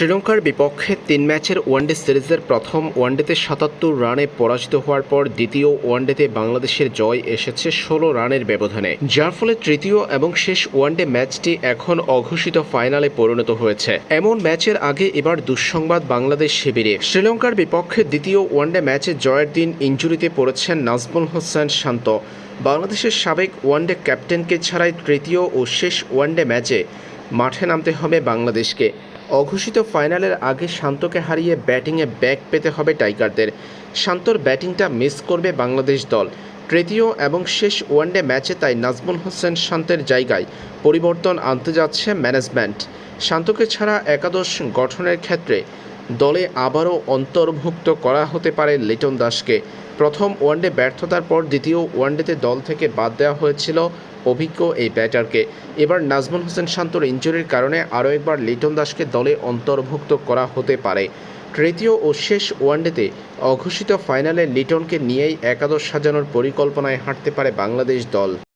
শ্রীলঙ্কার বিপক্ষে তিন ম্যাচের ওয়ানডে সিরিজের প্রথম ওয়ানডেতে সাতাত্তর রানে পরাজিত হওয়ার পর দ্বিতীয় ওয়ানডেতে বাংলাদেশের জয় এসেছে ষোলো রানের ব্যবধানে, যার ফলে তৃতীয় এবং শেষ ওয়ানডে ম্যাচটি এখন অঘোষিত ফাইনালে পরিণত হয়েছে। এমন ম্যাচের আগে এবার দুঃসংবাদ বাংলাদেশ শিবিরে। শ্রীলঙ্কার বিপক্ষে দ্বিতীয় ওয়ানডে ম্যাচে জয়ের দিন ইঞ্জুরিতে পড়েছেন নাজমুল হোসেন শান্ত। বাংলাদেশের সাবেক ওয়ানডে ক্যাপ্টেনকে ছাড়াই তৃতীয় ও শেষ ওয়ানডে ম্যাচে মাঠে নামতে হবে বাংলাদেশকে। অঘোষিত ফাইনালের আগে শান্তকে হারিয়ে ব্যাটিংয়ে ব্যাক পেতে হবে টাইগারদের। শান্তর ব্যাটিংটা মিস করবে বাংলাদেশ দল। তৃতীয় এবং শেষ ওয়ানডে ম্যাচে তাই নাজমুল হোসেন শান্তের জায়গায় পরিবর্তন আনতে যাচ্ছে ম্যানেজমেন্ট। শান্তকে ছাড়া একাদশ গঠনের ক্ষেত্রে দলে আবারও অন্তর্ভুক্ত করা হতে পারে লিটন দাসকে। প্রথম ওয়ানডে ব্যর্থতার পর দ্বিতীয় ওয়ানডেতে দল থেকে বাদ দেওয়া হয়েছিল অভিজ্ঞ এই ব্যাটারকে। এবার নাজমুল হোসেন শান্তর ইঞ্জুরির কারণে আরও একবার লিটন দাসকে দলে অন্তর্ভুক্ত করা হতে পারে। তৃতীয় ও শেষ ওয়ানডেতে অঘোষিত ফাইনালে লিটনকে নিয়েই একাদশ সাজানোর পরিকল্পনায় হাঁটতে পারে বাংলাদেশ দল।